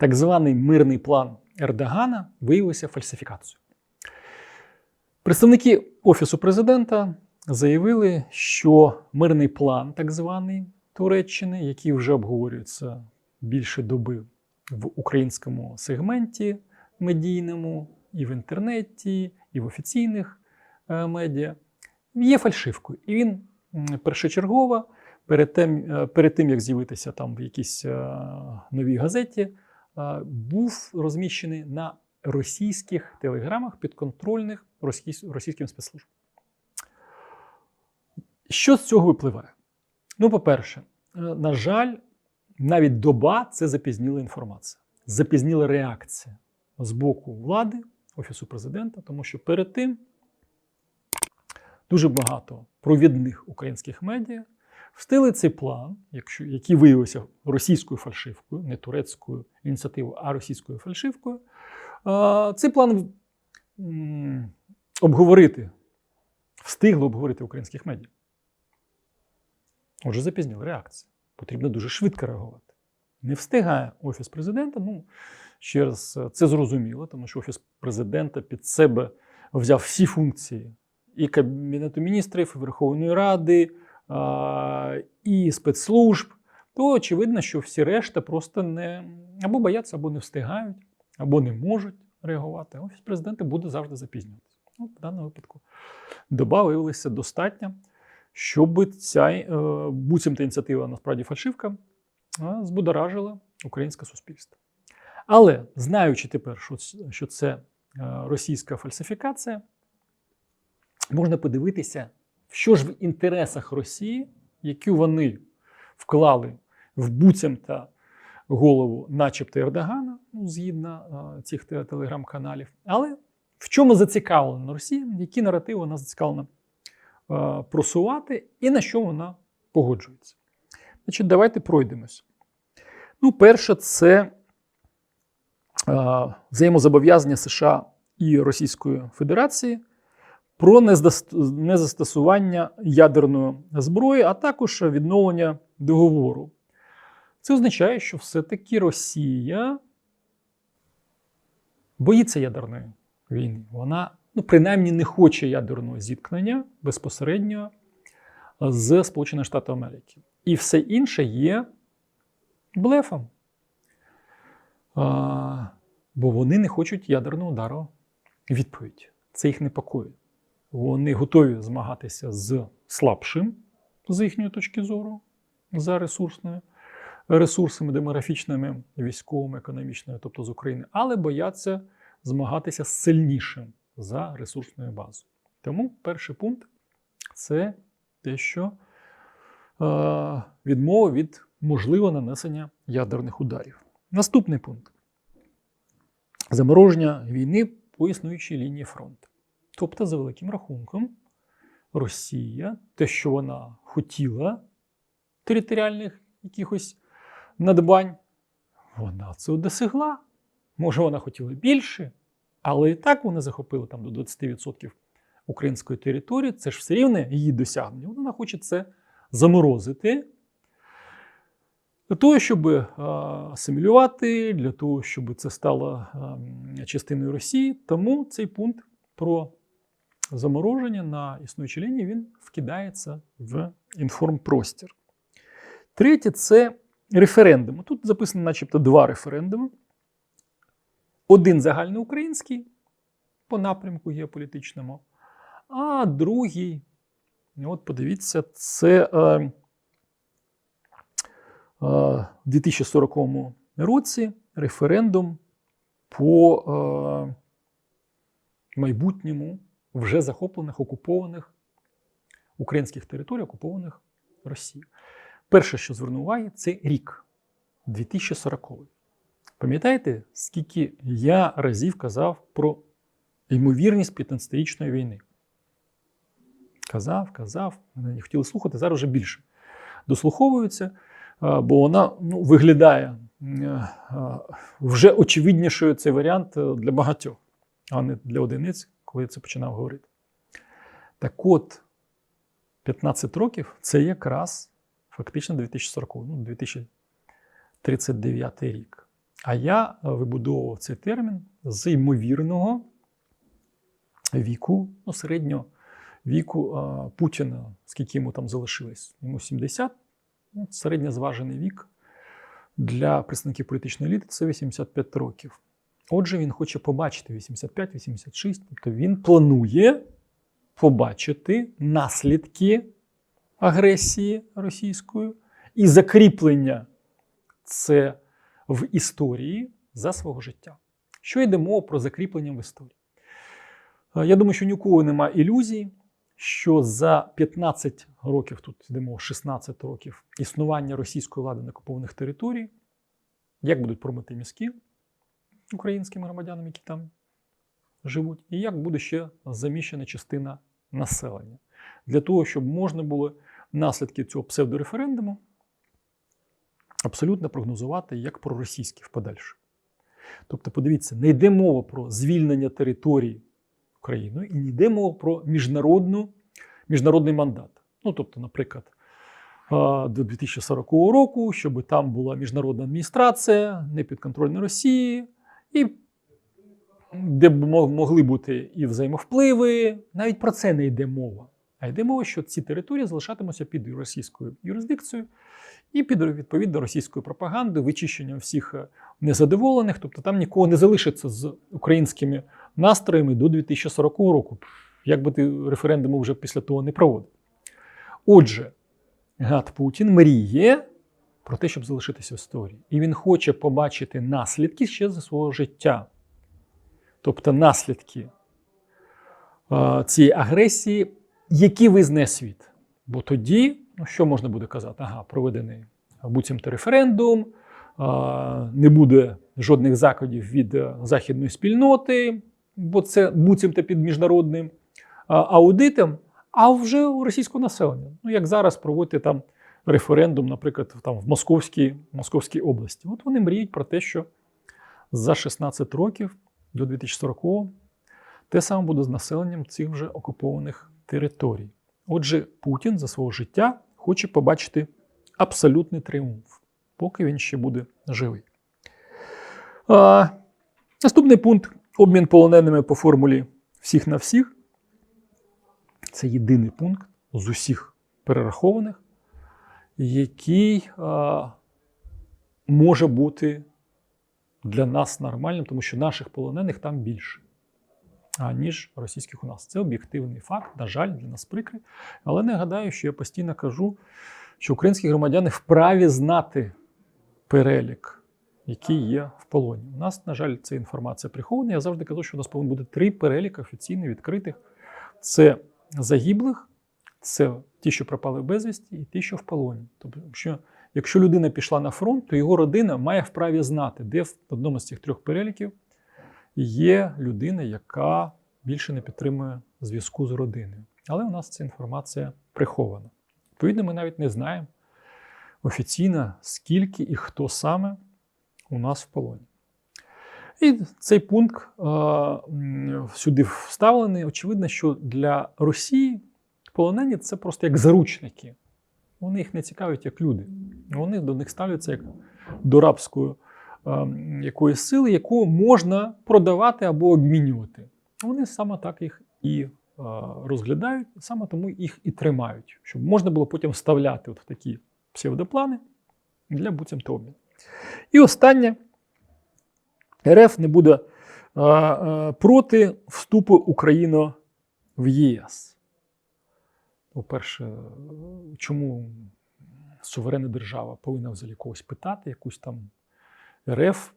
так званий мирний план Ердогана виявився фальсифікацією. Представники Офісу президента заявили, що мирний план, так званий Туреччини, який вже обговорюється більше доби в українському сегменті медійному, і в інтернеті, і в офіційних е, медіа, є фальшивкою. І він першочергово, перед тим, е, перед тим як з'явитися там в якійсь е, новій газеті, був розміщений на російських телеграмах підконтрольних російським спецслужбам. Що з цього випливає? Ну, по-перше, е, на жаль, навіть доба це запізніла інформація, запізніла реакція з боку влади, Офісу президента, тому що перед тим дуже багато провідних українських медіа встили цей план, якщо, який виявився російською фальшивкою, не турецькою ініціативою, а російською фальшивкою. Цей план обговорити, встигли обговорити в українських медіа. Отже, запізніла реакція. Потрібно дуже швидко реагувати. Не встигає Офіс президента. Ну, ще раз, е, це зрозуміло, тому що Офіс президента під себе взяв всі функції і Кабінету міністрів, і Верховної Ради, і спецслужб. То очевидно, що всі решта просто не або бояться, або не встигають, або не можуть реагувати. Офіс президента буде завжди запізнюватися. Ну, в даному випадку доба виявилася достатня, щоб ця е, буцімта ініціатива насправді фальшивка збудоражила українське суспільство. Але знаючи тепер, що, що це е, російська фальсифікація, можна подивитися, що ж в інтересах Росії, які вони вклали в буцімта голову, начебто Ердогана, ну, згідно е, цих телеграм-каналів. Але в чому зацікавлена Росія, які наративи вона зацікавлена е, просувати і на що вона погоджується. Значить, давайте пройдемось. Ну, перше, це е, взаємозобов'язання США і Російської Федерації про незастосування ядерної зброї, а також відновлення договору. Це означає, що все-таки Росія боїться ядерної війни. Вона, ну, принаймні, не хоче ядерного зіткнення безпосередньо з Сполучених Штатів Америки. І все інше є блефом. А, бо вони не хочуть ядерного удару відповідь. Це їх непокоїть. Вони готові змагатися з слабшим, з їхньої точки зору, за ресурсною, ресурсами демографічними, військовими, економічними, тобто з України, але бояться змагатися з сильнішим за ресурсною базою. Тому перший пункт це те, що е, відмова від можливого нанесення ядерних ударів. Наступний пункт замороження війни по існуючій лінії фронту. Тобто, за великим рахунком, Росія, те, що вона хотіла територіальних якихось надбань, вона це досягла. Може, вона хотіла більше, але і так вони захопили там до 20% української території. Це ж все рівно її досягнення. Вона хоче це заморозити для того, щоб е, асимілювати, для того, щоб це стало е, частиною Росії. Тому цей пункт про замороження на існуючій лінії він вкидається в інформпростір. Третє це референдум. Тут записано, начебто, два референдуми. Один загальноукраїнський по напрямку геополітичному, а другий, от подивіться, це е, е, в 2040 році референдум по е, майбутньому вже захоплених, окупованих українських територій, окупованих Росією. Перше, що звернув уваги, це рік 2040. Пам'ятаєте, скільки я разів казав про ймовірність 15-річної війни? Казав, казав, не хотіли слухати, зараз вже більше дослуховуються, бо вона ну, виглядає вже очевиднішою цей варіант е, для багатьох, а не для одиниць, коли я це починав говорити. Так от, 15 років це якраз фактично 2040, ну, 2039 рік. А я е, вибудовував цей термін з ймовірного віку, ну, середнього віку а, Путіна, скільки йому там залишилось. Йому 70, ну, середньозважений вік для представників політичної еліти це 85 років. Отже, він хоче побачити 85-86, тобто він планує побачити наслідки агресії російської і закріплення це в історії за свого життя. Що йде мова про закріплення в історії? Е, Я думаю, що ні у кого немає ілюзій, що за 15 років, тут йде мова 16 років існування російської влади на окупованих територій, як будуть промити мізки українським громадянам, які там живуть, і як буде ще заміщена частина населення. Для того, щоб можна було наслідки цього псевдореферендуму абсолютно прогнозувати як проросійські в подальше. Тобто, подивіться, не йде мова про звільнення території Україною і не йде мова про міжнародну, міжнародний мандат. Ну, тобто, наприклад, до 2040 року, щоб там була міжнародна адміністрація, не підконтрольна Росії, і де б могли бути і взаємовпливи. Навіть про це не йде мова. А йде мова, що ці території залишатимуться під російською юрисдикцією і під відповідно російською пропагандою, вичищенням всіх е, незадоволених. Тобто там нікого не залишиться з українськими настроями до 2040 року. Як би ти референдуму вже після того не проводив. Отже, гад Путін мріє про те, щоб залишитися в історії. І він хоче побачити наслідки ще за свого життя. Тобто наслідки цієї агресії, які визнає світ. Бо тоді, ну що можна буде казати? Ага, проведений буцімто референдум, не буде жодних заходів від е, західної спільноти, бо це буцімто під міжнародним аудитом, а вже у російського населення. Ну, як зараз проводити там референдум, наприклад, там в Московській, Московській області. От вони мріють про те, що за 16 років до 2040-го те саме буде з населенням цих вже окупованих територій. Отже, Путін за свого життя хоче побачити абсолютний тріумф, поки він ще буде живий. А, наступний пункт обмін полоненими по формулі всіх на всіх. Це єдиний пункт з усіх перерахованих, який а, може бути для нас нормальним, тому що наших полонених там більше, ніж російських у нас. Це об'єктивний факт, на жаль, для нас прикрий. Але нагадаю, що я постійно кажу, що українські громадяни вправі знати перелік, який є в полоні. У нас, на жаль, ця інформація прихована. Я завжди кажу, що у нас повинен бути три переліки офіційно відкритих: це загиблих, це ті, що пропали безвісті, і ті, що в полоні. Тобто, що якщо людина пішла на фронт, то його родина має вправі знати, де в одному з цих трьох переліків є людина, яка більше не підтримує зв'язку з родиною. Але у нас ця інформація прихована. Відповідно, ми навіть не знаємо офіційно, скільки і хто саме у нас в полоні. І цей пункт е, сюди вставлений. Очевидно, що для Росії полонені це просто як заручники. Вони їх не цікавлять як люди. Вони до них ставляться як до рабської е, якоїсь сили, яку можна продавати або обмінювати. Вони саме так їх і е, розглядають, саме тому їх і тримають, щоб можна було потім вставляти от в такі псевдоплани для буцімто обміну. І останнє. РФ не буде е, е, проти вступу України в ЄС. По-перше, чому суверенна держава повинна взагалі когось питати, якусь там РФ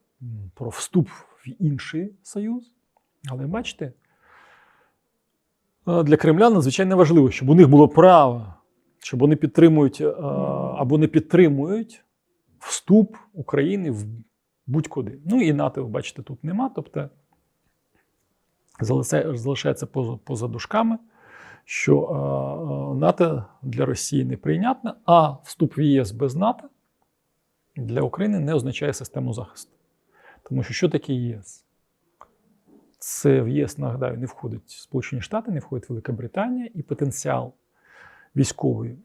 про вступ в інший союз? Але бачите, е, для Кремля надзвичайно важливо, щоб у них було право, щоб вони підтримують е, або не підтримують вступ України в будь-куди. Ну і НАТО, бачите, тут нема. Тобто залишається поза, поза дужками, що е, е, НАТО для Росії неприйнятне, а вступ в ЄС без НАТО для України не означає систему захисту. Тому що що таке ЄС? Це в ЄС, нагадаю, не входить Сполучені Штати, не входить Велика Британія і потенціал військовий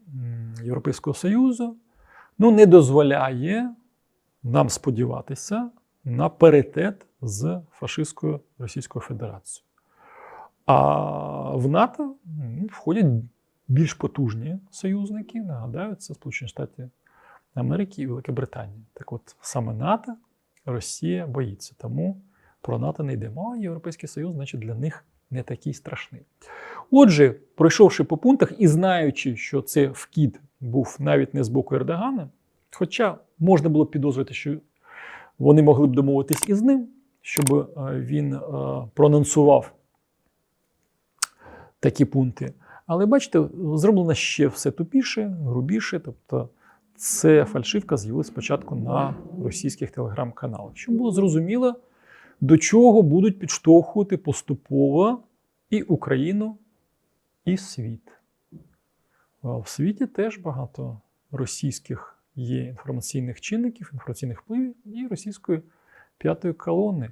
Європейського Союзу ну, не дозволяє нам сподіватися на паритет з фашистською Російською Федерацією. А в НАТО ну, входять більш потужні союзники. Нагадаю, це Сполучені Штати Америки і Велика Британія. Так от саме НАТО Росія боїться, тому про НАТО не йдемо. А Європейський Союз, значить, для них не такий страшний. Отже, пройшовши по пунктах і знаючи, що це вкід був навіть не з боку Ердогана, хоча можна було підозрювати, що вони могли б домовитись із ним, щоб е, він е, проанонсував такі пункти. Але бачите, зроблено ще все тупіше, грубіше. Тобто, це фальшивка з'явилася спочатку на російських телеграм-каналах. Щоб було зрозуміло, до чого будуть підштовхувати поступово і Україну, і світ. В світі теж багато російських є інформаційних чинників, інформаційних впливів і російської п'ятої колони.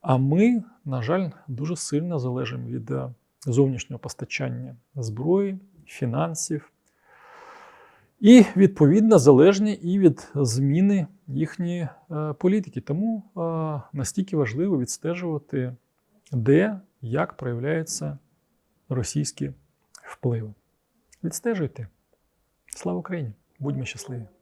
А ми, на жаль, дуже сильно залежимо від е, зовнішнього постачання зброї, фінансів. І, відповідно, залежні і від зміни їхньої е, політики. Тому е, настільки важливо відстежувати, де, як проявляються російські впливи. Відстежуйте. Слава Україні! Будьмо щасливі!